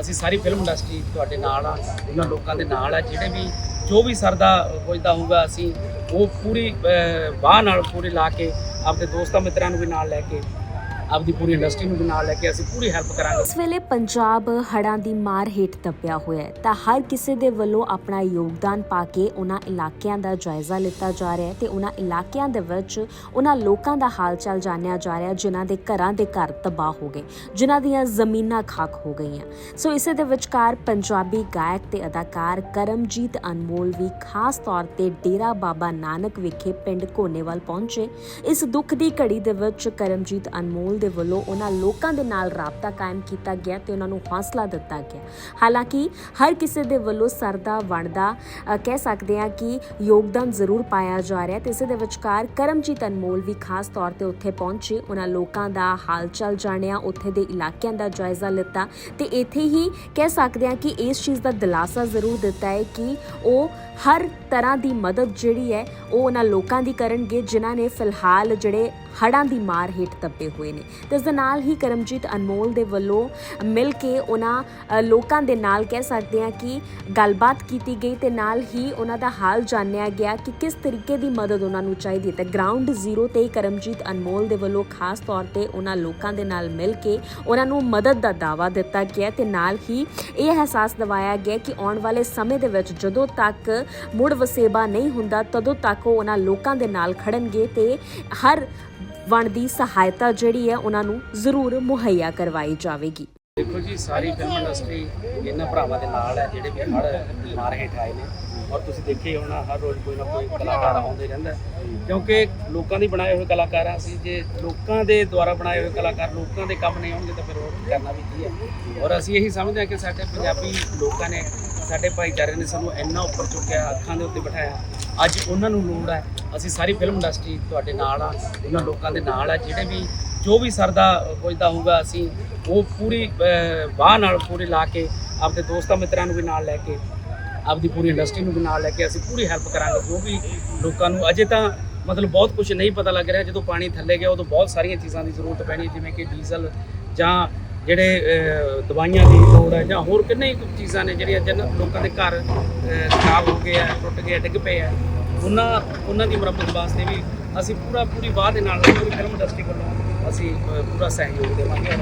ਅਸੀਂ ਸਾਰੀ film industry ਤੁਹਾਡੇ ਨਾਲ ਆ ਉਹਨਾਂ ਲੋਕਾਂ ਦੇ ਨਾਲ ਆ ਜਿਹੜੇ ਵੀ ਜੋ ਵੀ ਸਰਦਾ ਪੁੱਜਦਾ ਹੋਊਗਾ ਅਸੀਂ ਉਹ ਪੂਰੀ ਅਹ, ਬਾਹ ਨਾਲ ਪੂਰੀ ਲਾ ਕੇ ਆਪਣੇ ਦੋਸਤਾਂ ਮਿੱਤਰਾਂ ਨੂੰ ਵੀ ਨਾਲ ਲੈ ਕੇ ਆਪਦੀ ਪੂਰੀ ਇੰਡਸਟਰੀ ਨੂੰ ਵੀ ਨਾਲ ਲੈ ਕੇ ਅਸੀਂ ਪੂਰੀ ਹੈਲਪ ਕਰਾਂਗੇ। ਇਸ ਵੇਲੇ ਪੰਜਾਬ ਹੜ੍ਹਾਂ ਦੀ ਮਾਰ ਹੇਠ ਦੱਬਿਆ ਹੋਇਆ ਹੈ। ਤਾਂ ਹਰ ਕਿਸੇ ਦੇ ਵੱਲੋਂ ਆਪਣਾ ਯੋਗਦਾਨ ਪਾ ਕੇ ਉਹਨਾਂ ਇਲਾਕਿਆਂ ਦਾ ਜਾਇਜ਼ਾ ਲਿੱਤਾ ਜਾ ਰਿਹਾ ਹੈ ਤੇ ਉਹਨਾਂ ਇਲਾਕਿਆਂ ਦੇ ਵਿੱਚ ਉਹਨਾਂ ਲੋਕਾਂ ਦਾ ਹਾਲ ਚਾਲ ਜਾਣਿਆ ਜਾ ਰਿਹਾ ਜਿਨ੍ਹਾਂ ਦੇ ਘਰਾਂ ਦੇ ਘਰ ਤਬਾਹ ਹੋ ਗਏ, ਜਿਨ੍ਹਾਂ ਦੀਆਂ ਜ਼ਮੀਨਾਂ ਖਾਕ ਹੋ ਗਈਆਂ। ਸੋ ਇਸੇ ਦੇ ਵਿਚਕਾਰ ਪੰਜਾਬੀ ਗਾਇਕ ਤੇ ਅਦਾਕਾਰ ਕਰਮਜੀਤ ਅਨਮੋਲ ਵੀ ਖਾਸ ਤੌਰ ਤੇ ਡੇਰਾ ਬਾਬਾ ਨਾਨਕ ਵਿਖੇ ਪਿੰਡ ਕੋਨੇਵਾਲ ਪਹੁੰਚੇ। ਇਸ ਦੁੱਖ ਦੀ ਘੜੀ ਦੇ ਵਿੱਚ ਕਰਮਜੀਤ ਅਨਮੋਲ ਦੇ ਵੱਲੋਂ ਉਹਨਾਂ ਲੋਕਾਂ ਦੇ ਨਾਲ ਰਾਬਤਾ ਕਾਇਮ ਕੀਤਾ ਗਿਆ ਤੇ ਉਹਨਾਂ ਨੂੰ ਹੌਸਲਾ ਦਿੱਤਾ ਗਿਆ। ਹਾਲਾਂਕਿ ਹਰ ਕਿਸੇ ਦੇ ਵੱਲੋਂ ਸਰਦਾ ਵਣਦਾ ਕਹਿ ਸਕਦੇ ਹਾਂ ਕਿ ਯੋਗਦਾਨ ਜ਼ਰੂਰ ਪਾਇਆ ਜਾ ਰਿਹਾ ਤੇ ਇਸੇ ਦੇ ਵਿਚਕਾਰ ਕਰਮਜੀਤ ਅਨਮੋਲ ਵੀ ਖਾਸ ਤੌਰ ਤੇ ਉੱਥੇ ਪਹੁੰਚੇ। ਉਹਨਾਂ ਲੋਕਾਂ ਦਾ ਹਾਲ ਚਾਲ ਜਾਣਿਆ, ਉੱਥੇ ਦੇ ਇਲਾਕਿਆਂ ਦਾ ਜਾਇਜ਼ਾ ਲਿੱਤਾ ਤੇ ਇੱਥੇ ਹੀ ਕਹਿ ਸਕਦੇ ਹਾਂ ਕਿ ਇਸ ਚੀਜ਼ ਦਾ ਦਿਲਾਸਾ ਜ਼ਰੂਰ ਦਿੱਤਾ ਹੈ ਕਿ ਉਹ ਹਰ ਤਰ੍ਹਾਂ ਦੀ ਮਦਦ ਜਿਹੜੀ ਹੈ ਉਹ ਉਹਨਾਂ ਲੋਕਾਂ ਦੀ ਕਰਨਗੇ, ਜਿਨ੍ਹਾਂ ਨੇ ਫਿਲਹਾਲ ਜਿਹੜੇ ਹੜ੍ਹਾਂ ਦੀ ਮਾਰ ਹੇਠ ਦੱਬੇ ਹੋਏ ਨੇ। ਤੇ ਇਸ ਦੇ ਨਾਲ ਹੀ ਕਰਮਜੀਤ ਅਨਮੋਲ ਦੇ ਵੱਲੋਂ ਮਿਲ ਕੇ ਉਹਨਾਂ ਲੋਕਾਂ ਦੇ ਨਾਲ ਕਹਿ ਸਕਦੇ ਹਾਂ ਕਿ ਗੱਲਬਾਤ ਕੀਤੀ ਗਈ ਤੇ ਨਾਲ ਹੀ ਉਹਨਾਂ ਦਾ ਹਾਲ ਜਾਣਿਆ ਗਿਆ ਕਿ ਕਿਸ ਤਰੀਕੇ ਦੀ ਮਦਦ ਉਹਨਾਂ ਨੂੰ ਚਾਹੀਦੀ ਹੈ। ਤੇ ਗਰਾਊਂਡ ਜ਼ੀਰੋ ਤੇ ਕਰਮਜੀਤ ਅਨਮੋਲ ਦੇ ਵੱਲੋਂ ਖਾਸ ਤੌਰ ਤੇ ਉਹਨਾਂ ਲੋਕਾਂ ਦੇ ਨਾਲ ਮਿਲ ਕੇ ਉਹਨਾਂ ਨੂੰ ਮਦਦ ਦਾ ਦਾਵਾ ਦਿੱਤਾ ਗਿਆ ਤੇ ਨਾਲ ਹੀ ਇਹ ਅਹਿਸਾਸ ਦਿਵਾਇਆ ਗਿਆ ਕਿ ਆਉਣ ਵਾਲੇ ਸਮੇਂ ਦੇ ਵਿੱਚ ਜਦੋਂ ਤੱਕ ਮੁੜ ਵਸੇਬਾ ਨਹੀਂ ਹੁੰਦਾ, ਤਦੋਂ ਤੱਕ ਉਹ ਉਹਨਾਂ ਲੋਕਾਂ ਦੇ ਨਾਲ ਖੜਨਗੇ ਤੇ ਹਰ ਵਣ ਦੀ ਸਹਾਇਤਾ ਜਿਹੜੀ ਹੈ ਉਹਨਾਂ ਨੂੰ ਜ਼ਰੂਰ ਮੁਹੱਈਆ ਕਰਵਾਈ ਜਾਵੇਗੀ। ਦੇਖੋ ਜੀ, ਸਾਰੀ ਫਿਲਮ ਇੰਡਸਟਰੀ ਇਹਨਾਂ ਭਰਾਵਾਂ ਦੇ ਨਾਲ ਹੈ, ਜਿਹੜੇ ਵੀ ਹੜ ਮਾਰ ਹੇਠ ਆਏ ਨੇ। ਔਰ ਤੁਸੀਂ ਦੇਖੇ ਹੋਣਾ, ਹਰ ਰੋਜ਼ ਕੋਈ ਨਾ ਕੋਈ ਕਲਾਕਾਰ ਆਉਂਦੇ ਰਹਿੰਦਾ ਕਿਉਂਕਿ ਲੋਕਾਂ ਦੀ ਬਣਾਏ ਹੋਏ ਕਲਾਕਾਰ ਆ ਅਸੀਂ, ਜੇ ਲੋਕਾਂ ਦੇ ਦੁਆਰਾ ਬਣਾਏ ਹੋਏ ਕਲਾਕਾਰ ਲੋਕਾਂ ਦੇ ਕੰਮ ਨਹੀਂ ਆਉਣਗੇ ਤਾਂ ਫਿਰ ਉਹ ਕਰਨਾ ਵੀ ਕੀ ਹੈ? ਔਰ ਅਸੀਂ ਇਹੀ ਸਮਝਦੇ ਹਾਂ ਕਿ ਸਾਡੇ ਪੰਜਾਬੀ ਲੋਕਾਂ ਨੇ, ਸਾਡੇ ਭਾਈਚਾਰੇ ਨੇ ਸਾਨੂੰ ਇੰਨਾ ਉੱਪਰ ਚੁੱਕਿਆ, ਅੱਖਾਂ ਦੇ ਉੱਤੇ ਬਿਠਾਇਆ। ਅੱਜ ਉਹਨਾਂ ਨੂੰ ਲੋੜ ਹੈ ਅਸੀਂ ਸਾਰੀ ਫਿਲਮ ਇੰਡਸਟਰੀ ਤੁਹਾਡੇ ਨਾਲ ਆ ਉਹਨਾਂ ਲੋਕਾਂ ਦੇ ਨਾਲ ਆ ਜਿਹੜੇ ਵੀ ਜੋ ਵੀ ਸਰਦਾ ਪੁੱਜਦਾ ਹੋਊਗਾ ਅਸੀਂ ਉਹ ਪੂਰੀ ਅਹ, ਬਾਹ ਨਾਲ ਪੂਰੀ ਲਾ ਕੇ ਆਪਦੇ ਦੋਸਤਾਂ ਮਿੱਤਰਾਂ ਨੂੰ ਵੀ ਨਾਲ ਲੈ ਕੇ ਆਪਦੀ ਪੂਰੀ ਇੰਡਸਟਰੀ ਨੂੰ ਵੀ ਨਾਲ ਲੈ ਕੇ ਅਸੀਂ ਪੂਰੀ ਹੈਲਪ ਕਰਾਂਗੇ। ਜੋ ਵੀ ਲੋਕਾਂ ਨੂੰ ਅਜੇ ਤਾਂ ਮਤਲਬ ਬਹੁਤ ਕੁਝ ਨਹੀਂ ਪਤਾ ਲੱਗ ਰਿਹਾ ਜਦੋਂ ਪਾਣੀ ਥੱਲੇ ਗਿਆ ਉਦੋਂ ਬਹੁਤ ਸਾਰੀਆਂ ਚੀਜ਼ਾਂ ਦੀ ਜ਼ਰੂਰਤ ਪੈਣੀ ਜਿਵੇਂ ਕਿ ਡੀਜ਼ਲ ਜਾਂ ਜਿਹੜੇ ਦਵਾਈਆਂ ਦੀ ਲੋੜ ਹੈ ਜਾਂ ਹੋਰ ਕਿੰਨੇ ਹੀ ਕੁ ਚੀਜ਼ਾਂ ਨੇ ਜਿਹੜੀਆਂ ਜਨ ਲੋਕਾਂ ਦੇ ਘਰ ਖਰਾਬ ਹੋ ਗਏ ਆ ਟੁੱਟ ਗਏ ਆ, ਡਿੱਗ ਪਏ ਆ। ਉਹਨਾਂ ਉਹਨਾਂ ਦੀ ਮੁਰੰਮਤ ਵਾਸਤੇ ਵੀ ਅਸੀਂ ਪੂਰਾ ਪੂਰੀ ਬਾਹ ਦੇ ਨਾਲ ਪੂਰੀ ਫਿਲਮ ਇੰਡਸਟਰੀ ਵੱਲੋਂ ਅਸੀਂ ਪੂਰਾ ਸਹਿਯੋਗ ਦੇਵਾਂਗੇ।